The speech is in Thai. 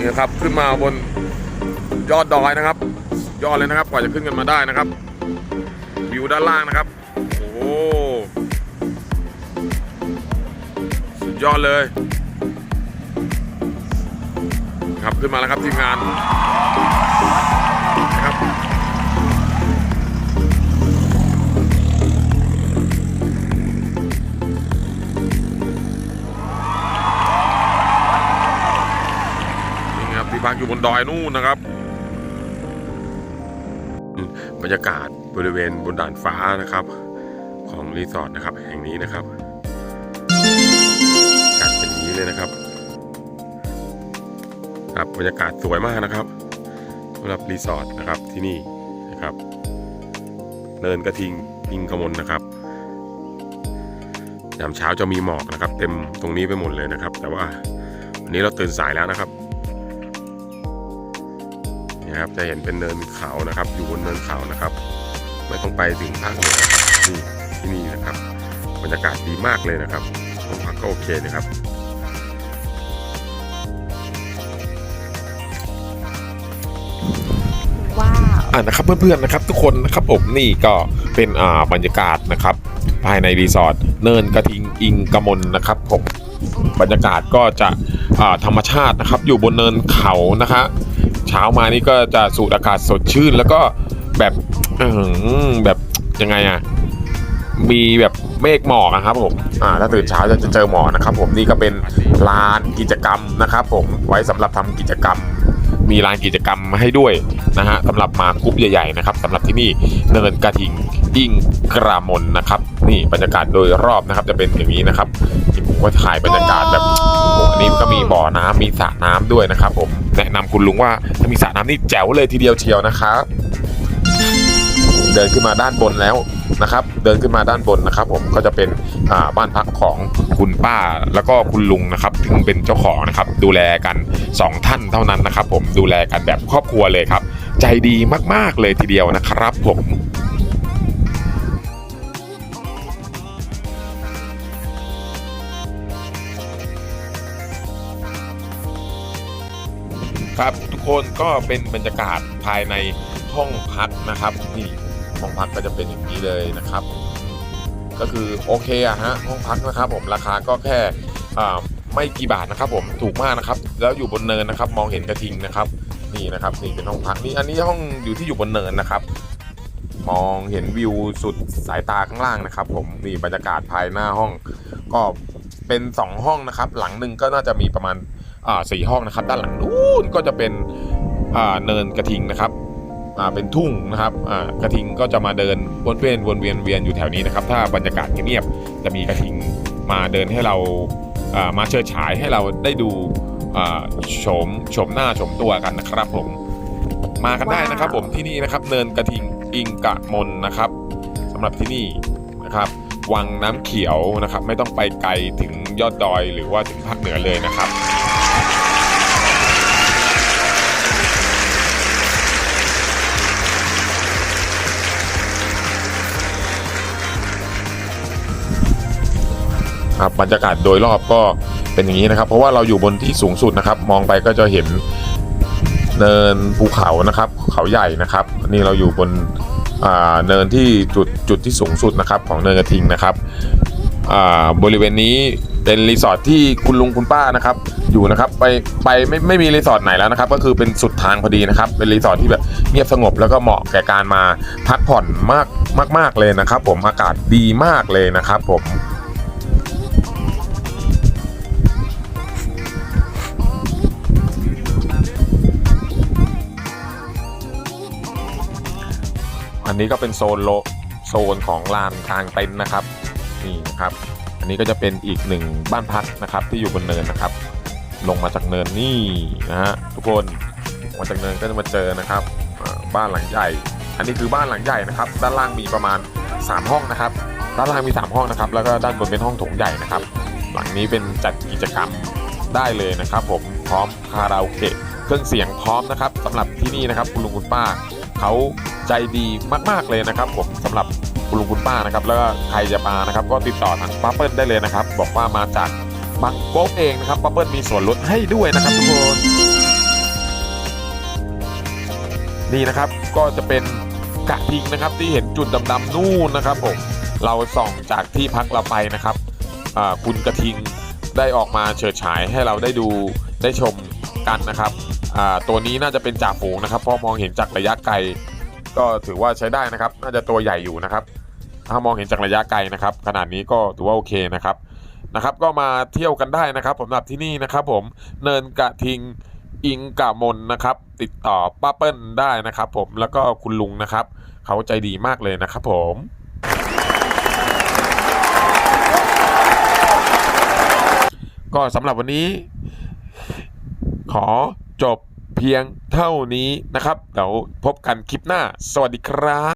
นี่นะครับ ขึ้นมาบนยอดดอยนะครับ ยอดเลยนะครับ กว่าจะขึ้นกันมาได้นะครับ วิวด้านล่างนะครับ โอ้โหสุดยอดเลย ครับขึ้นมาแล้วครับทีมงาน ที่พักอยู่บนดอยนู่นนะครับ บรรยากาศบริเวณบนด่านฟ้านะครับ ของรีสอร์ทนะครับ แห่งนี้นะครับอากาศเป็นอย่างนี้เลยนะครับ ครับบรรยากาศสวยมากนะครับสำหรับรีสอร์ทนะครับที่นี่นะครับเนินกระทิงอิงกมลนะครับยามเช้าจะมีหมอกนะครับ เต็มตรงนี้ไปหมดเลยนะครับ แต่ว่าวันนี้เราตื่นสายแล้วนะครับ นี่ครับ จะเห็นเป็นเนินเขานะครับ อยู่บนเนินเขานะครับไม่ต้องไปถึงภาคเหนือนี่ที่นี่นะครับบรรยากาศดีมากเลยนะครับผมพักก็โอเคนะครับว้าวอ่านะครับเพื่อนๆนะครับทุกคนนะครับผมนี่ก็เป็นอ่าบรรยากาศนะครับ ภายในรีสอร์ทเนินกระทิงอิงกมลนะครับผมบรรยากาศก็จะอ่าธรรมชาตินะครับ อยู่บนเนินเขานะคะ เช้ามานี่ก็จะสูดอากาศสดชื่น แล้วก็แบบอื้อหือแบบยังไงอะมีแบบเมฆหมอกนะครับผมอ่าถ้าตื่นเช้าจะเจอหมอกนะครับผมนี่ก็เป็นลานกิจกรรมนะครับผมไว้สำหรับทำกิจกรรม มีลานกิจกรรมให้ด้วยนะฮะสำหรับมากรุ๊ปใหญ่ๆนะครับสำหรับที่นี่เนินกระทิงอิงกระมนนะครับ นี่บรรยากาศโดยรอบนะครับจะเป็นอย่างนี้นะครับที่ผมก็ถ่ายบรรยากาศแบบโอ้อันนี้ก็มี บ่อน้ำมีสระน้ำด้วยนะครับ ผมแนะนำคุณลุงว่าถ้ามีสระน้ำนี่แจ๋วเลยทีเดียวเชียวนะครับ เดินขึ้นมาด้านบนแล้วนะครับ เดินขึ้นมาด้านบนนะครับ ผมก็จะเป็นบ้านพักของคุณป้าแล้วก็คุณลุงนะครับถึงเป็นเจ้าของนะครับ ดูแลกัน 2 ท่านเท่านั้นนะครับ ผมดูแลกันแบบครอบครัวเลยครับ ใจดีมากๆเลยทีเดียวนะครับ ผม ครับทุกคนก็เป็นบรรยากาศภายในห้องพักนะครับนี่ห้องพักก็จะเป็นอย่างนี้เลยนะครับ ก็คือโอเคอะฮะห้องพักนะครับ ผมราคาก็แค่ไม่กี่บาทนะครับ ผมถูกมากนะครับ แล้วอยู่บนเนินนะครับ มองเห็นกระทิงนะครับ นี่นะครับนี่เป็นห้องพักนี่อันนี้ห้องอยู่ที่อยู่บนเนินนะครับ มองเห็นวิวสุดสายตาข้างล่างนะครับ ผมนี่บรรยากาศภายหน้าห้อง ก็เป็นสองห้องนะครับ หลังหนึ่งก็น่าจะมีประมาณ สี่ห้องนะครับ ด้านหลังนู้นก็จะเป็นอ่าเนินกระทิงนะครับอ่าเป็นทุ่งนะครับอ่ากระทิงก็จะมาเดินวนเวียนวนเวียนเวียนอยู่แถวนี้นะครับ ถ้าบรรยากาศเงียบๆจะมีกระทิงมาเดินให้เราอ่ามาเชิดฉายให้เราได้ดูอ่าโฉมโฉมหน้าโฉมตัวกันนะครับผมมากันได้นะครับ ผมที่นี่นะครับเนินกระทิงอิงกะมนนะครับสำหรับที่นี่นะครับ วังน้ำเขียวนะครับ ไม่ต้องไปไกลถึงยอดดอยหรือว่าถึงภาคเหนือเลยนะครับ ครับบรรยากาศโดยรอบก็เป็นอย่างนี้นะครับ เพราะว่าเราอยู่บนที่สูงสุดนะครับ มองไปก็จะเห็นเนินภูเขานะครับ เขาใหญ่นะครับ นี่เราอยู่บนเนินที่จุดจุดที่สูงสุดนะครับของเนินกระทิงนะครับบริเวณนี้เป็นรีสอร์ทที่คุณลุงคุณป้านะครับ อยู่นะครับไปไปไม่ไม่มีรีสอร์ทไหนแล้วนะครับ ก็คือเป็นสุดทางพอดีนะครับ เป็นรีสอร์ทที่แบบเงียบสงบแล้วก็เหมาะแก่การมาพักผ่อนมากมากๆเลยนะครับ ผมอากาศดีมากเลยนะครับ ผม นี้ก็เป็นโซนโลโซนของลานกลางเต็นท์นะครับนี่นะครับอันนี้ก็จะเป็นอีกหนึ่งบ้านพักนะครับที่อยู่บนเนินนะครับ ลงมาจากเนินนี่นะฮะทุกคนมาจากเนินก็จะมาเจอนะครับบ้านหลังใหญ่ อันนี้คือบ้านหลังใหญ่นะครับ ด้านล่างมีประมาณ 3 ห้องนะครับ ด้านล่างมี 3 ห้องนะครับ แล้วก็ด้านบนเป็นห้องโถงใหญ่นะครับ หลังนี้เป็นจัดกิจกรรมได้เลยนะครับ ผมพร้อมคาราโอเกะเครื่องเสียงพร้อมนะครับสำหรับที่นี่นะครับคุณลุงคุณป้าเขา ใจดีมากๆเลยนะครับ ผมสำหรับคุณลุงคุณป้านะครับ แล้วก็ใครจะมานะครับ ก็ติดต่อทางป้าเปิ้ลได้เลยนะครับ บอกว่ามาจากบางโป๊กเองนะครับป้าเปิ้ลมีส่วนลดให้ด้วยนะครับทุกคนนี่นะครับก็จะเป็นกระทิงนะครับที่เห็นจุดดำๆนู่นนะครับผมเราส่องจากที่พักเราไปนะครับคุณกระทิงได้ออกมาเฉิดฉายให้เราได้ดูได้ชมกันนะครับตัวนี้น่าจะเป็นจ่าฝูงนะครับเพราะมองเห็นจากระยะไกล ก็ถือว่าใช้ได้นะครับ น่าจะตัวใหญ่อยู่นะครับ ถ้ามองเห็นจากระยะไกลนะครับ ขนาดนี้ก็ถือว่าโอเคนะครับนะครับ ก็มาเที่ยวกันได้นะครับผมสำหรับที่นี่นะครับ ผมเนินกระทิงอิงกะมนนะครับ ติดต่อป้าเปิ้ลได้นะครับ ผมแล้วก็คุณลุงนะครับ เขาใจดีมากเลยนะครับ ผมก็สำหรับวันนี้ ขอจบ พียงเท่านี้นะครับ เดี๋ยวพบกันคลิปหน้า สวัสดีครับ